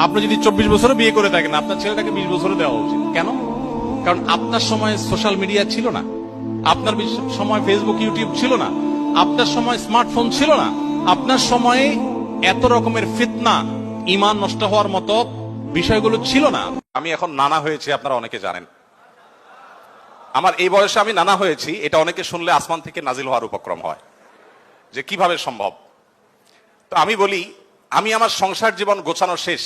আপনি যদি চব্বিশ বছরে বিয়ে করে থাকেন, আপনার ছেলেটাকে বিশ বছরে দেওয়া উচিত। কেন? কারণ আপনার সময় সোশ্যাল মিডিয়া ছিল না। আপনার সময় ফেসবুক ইউটিউব ছিল না। আপনার সময় স্মার্টফোন ছিল না। আপনার সময়ে এত রকমের ফিতনা, ইমান নষ্ট হওয়ার মতো বিষয়গুলো ছিল না। আমি এখন নানা হয়েছি, আপনারা অনেকে জানেন। আমার এই বয়সে আমি নানা হয়েছি, এটা অনেকে শুনলে আসমান থেকে নাজিল হওয়ার উপক্রম হয় যে কীভাবে সম্ভব। তো আমি বলি আমি আমার সংসার জীবন গোছানো শেষ।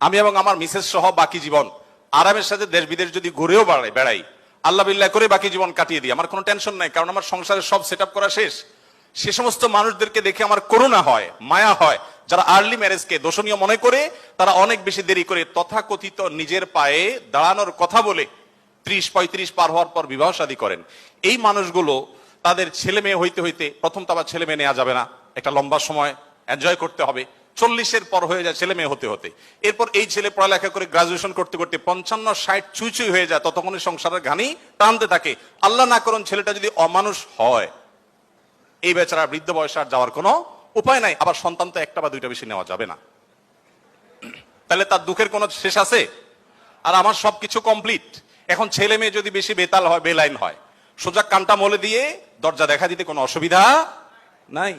আমি এবং আমার মিসেস সহ বাকি জীবন। আরামের সাথে দেশ বিদেশ যদি ঘুরেও বেড়াই বেড়াই, আল্লাহ বিল্লাহ করে বাকি জীবন কাটিয়ে দিই। আমার কোনো টেনশন নাই, কারণ আমার সংসারের সব সেট করা শেষ। সে সমস্ত মানুষদেরকে দেখে আমার করুণা হয়, মায়া হয়। যারা আর্লি ম্যারেজকে দোষণীয় মনে করে, তারা অনেক বেশি দেরি করে তথাকথিত নিজের পায়ে দাঁড়ানোর কথা বলে ত্রিশ, পঁয়ত্রিশ পার হওয়ার পর বিবাহ শাদী করেন। এই মানুষগুলো তাদের ছেলে মেয়ে হইতে হইতে প্রথম তো আবার ছেলে মেয়ে নেওয়া যাবে না। একটা লম্বা সময় এনজয় করতে হবে। চল্লিশের পর হয়ে যায় ছেলে মেয়ে হতে হতে। এরপর এই ছেলে পড়ালেখা করে গ্রাজুয়েশন করতে করতে পঞ্চান্ন, ষাট চুই চুই হয়ে যায়, ততক্ষণে সংসারের ঘানি টানতে থাকে। আল্লাহ না করুন ছেলেটা যদি অমানুষ হয়, এই বেচারা বৃদ্ধ বয়সে আর যাওয়ার কোনো উপায় নাই। আবার সন্তান তো একটা বা দুইটা বেশি নেওয়া যাবে না। তাহলে তার দুঃখের কোনো শেষ আছে? আর আমার সবকিছু কমপ্লিট এখন ছেলে মেয়ে যদি বেশি বেতাল হয়, বেলাইন হয়, সোজা কানটা মলে দিয়ে দরজা দেখা দিতে কোনো অসুবিধা নাই।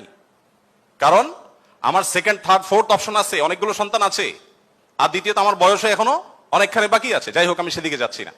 কারণ আমার সেকেন্ড থার্ড ফোর্থ অপশন আছে, অনেকগুলো সন্তান আছে। আর দ্বিতীয়ত আমার বয়সে এখনও অনেকখানি বাকি আছে। যাই হোক, আমি সেদিকে যাচ্ছি না।